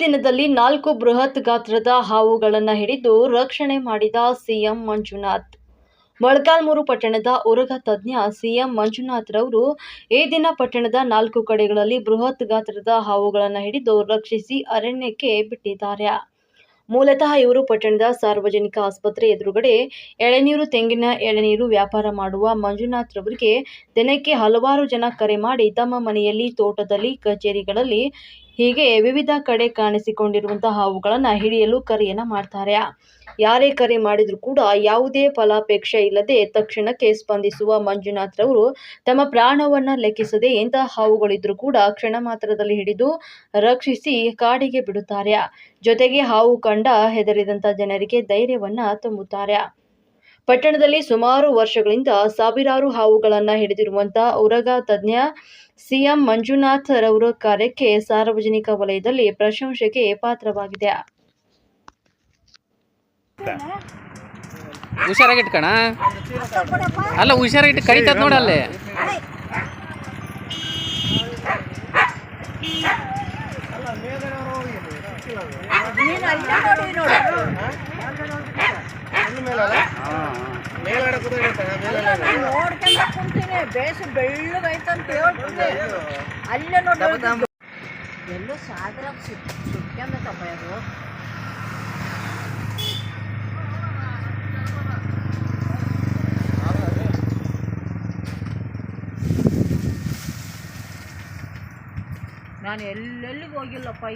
ದಿನದಲ್ಲಿ ನಾಲ್ಕು ಬೃಹತ್ ಗಾತ್ರದ ಹಾವುಗಳನ್ನು ಹಿಡಿದು ರಕ್ಷಣೆ ಮಾಡಿದ ಸಿಎಂ ಮಂಜುನಾಥ್. ಮೊಳಕಾಲ್ಮೂರು ಪಟ್ಟಣದ ಉರಗ ತಜ್ಞ ಸಿಎಂ ಮಂಜುನಾಥ್ ರವರು ಈ ದಿನ ಪಟ್ಟಣದ ನಾಲ್ಕು ಕಡೆಗಳಲ್ಲಿ ಬೃಹತ್ ಗಾತ್ರದ ಹಾವುಗಳನ್ನು ಹಿಡಿದು ರಕ್ಷಿಸಿ ಅರಣ್ಯಕ್ಕೆ ಬಿಟ್ಟಿದ್ದಾರೆ. ಮೂಲತಃ ಇವರು ಪಟ್ಟಣದ ಸಾರ್ವಜನಿಕ ಆಸ್ಪತ್ರೆ ಎದುರುಗಡೆ ಎಳೆನೀರು, ತೆಂಗಿನ ಎಳೆನೀರು ವ್ಯಾಪಾರ ಮಾಡುವ ಮಂಜುನಾಥ್ ರವರಿಗೆ ದಿನಕ್ಕೆ ಹಲವಾರು ಜನ ಕರೆ ಮಾಡಿ ತಮ್ಮ ಮನೆಯಲ್ಲಿ ತೋಟದಲ್ಲಿ, ಕಚೇರಿಗಳಲ್ಲಿ ಹೀಗೆ ವಿವಿಧ ಕಡೆ ಕಾಣಿಸಿಕೊಂಡಿರುವಂತಹ ಹಾವುಗಳನ್ನು ಹಿಡಿಯಲು ಕರೆಯನ್ನು ಮಾಡ್ತಾರೆ. ಯಾರೇ ಕರೆ ಮಾಡಿದರೂ ಕೂಡ ಯಾವುದೇ ಫಲಾಪೇಕ್ಷೆ ಇಲ್ಲದೆ ತಕ್ಷಣಕ್ಕೆ ಸ್ಪಂದಿಸುವ ಮಂಜುನಾಥ್ ರವರು ತಮ್ಮ ಪ್ರಾಣವನ್ನ ಲೆಕ್ಕಿಸದೆ ಎಂತಹ ಹಾವುಗಳಿದ್ರೂ ಕೂಡ ಕ್ಷಣ ಮಾತ್ರದಲ್ಲಿ ಹಿಡಿದು ರಕ್ಷಿಸಿ ಕಾಡಿಗೆ ಬಿಡುತ್ತಾರೆ. ಜೊತೆಗೆ ಹಾವು ಕಂಡ ಹೆದರಿದಂತ ಜನರಿಗೆ ಧೈರ್ಯವನ್ನ ತುಂಬುತ್ತಾರೆ. ಪಟ್ಟಣದಲ್ಲಿ ಸುಮಾರು ವರ್ಷಗಳಿಂದ ಸಾವಿರಾರು ಹಾವುಗಳನ್ನು ಹಿಡಿದಿರುವಂತಹ ಉರಗ ತಜ್ಞ ಸಿಎಂ ಮಂಜುನಾಥ್ ರವರ ಕಾರ್ಯಕ್ಕೆ ಸಾರ್ವಜನಿಕ ವಲಯದಲ್ಲಿ ಪ್ರಶಂಸೆಗೆ ಪಾತ್ರವಾಗಿದೆ. ಹುಷಾರಾಗಿಟ್ಕಣ? ಅಲ್ಲ ಹುಷಾರಾಗಿಟ್ಟು ಕಡಿತದ ನೋಡಲ್ಲಿ ನೀನು ಅಲ್ಲೇ ನೋಡಿ ನೋಡು ನಾನು ನೋಡ್ಕೊಂಡ ಕುಂತೀನಿ ಬೇಸ್ ಬೆಳ್ಳಗೈತಂತ ಹೇಳ್ತೀನಿ ಅಲ್ಲೇ ನೋಡಿ ಎಲ್ಲೋ ಸಾಗರ ಸುಟ್ಕೊಂಡಪ್ಪ ಅದು ನಾನು ಎಲ್ಲೆಲ್ಲಿಗೆ ಹೋಗಿಲ್ಲಪ್ಪ